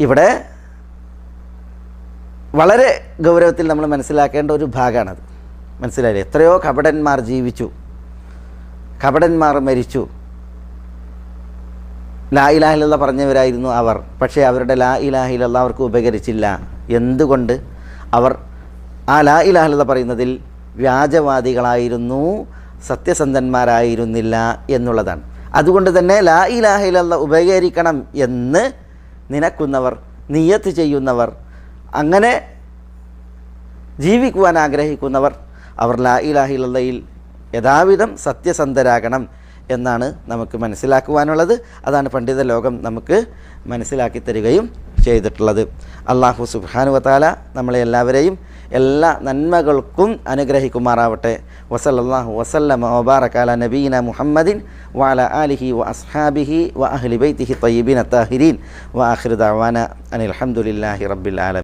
ഇവിടെ വളരെ ഗൗരവത്തിൽ നമ്മൾ മനസ്സിലാക്കേണ്ട ഒരു ഭാഗമാണത്. മനസ്സിലായില്ലേ? എത്രയോ കപടന്മാർ ജീവിച്ചു. കപടന്മാർ മരിച്ചു. ലാ ഇലാഹിലുള്ള പറഞ്ഞവരായിരുന്നു അവർ. പക്ഷേ അവരുടെ ലാ ഇലാഹിലുള്ള അവർക്ക് ഉപകരിച്ചില്ല. എന്തുകൊണ്ട്? അവർ ആ ലാ ഇലാഹിലുള്ള പറയുന്നതിൽ വ്യാജവാദികളായിരുന്നു സത്യസന്ധന്മാരായിരുന്നില്ല എന്നുള്ളതാണ്. അതുകൊണ്ട് തന്നെ ലാ ഇലാഹിലുള്ള ഉപകരിക്കണം എന്ന് നിനക്കുന്നവർ നിയത്ത് ചെയ്യുന്നവർ അങ്ങനെ ജീവിക്കുവാൻ ആഗ്രഹിക്കുന്നവർ അവർ ലാ ഇലാഹിലയിൽ യഥാവിധം സത്യസന്ധരാകണം എന്നാണ് നമുക്ക് മനസ്സിലാക്കുവാനുള്ളത്. അതാണ് പണ്ഡിത ലോകം നമുക്ക് മനസ്സിലാക്കി തരികയും ചെയ്തിട്ടുള്ളത്. അള്ളാഹു സുബാനുവത്താല നമ്മളെ എല്ലാവരെയും എല്ലാ നന്മകൾക്കും അനുഗ്രഹിക്കുമാറാവട്ടെ. വസല്ലാഹു വസല്ലമ മുബാറക്കാല നബീന മുഹമ്മദിൻ വാല ആലിഹി വ അസ്ഹാബിഹി വ അഹ്ലി തയ്യബിൻ അത്താഹിരീൻ വ അനിൽ ഹംദുലില്ലാഹി റബ്ബിൽ ആലമീൻ.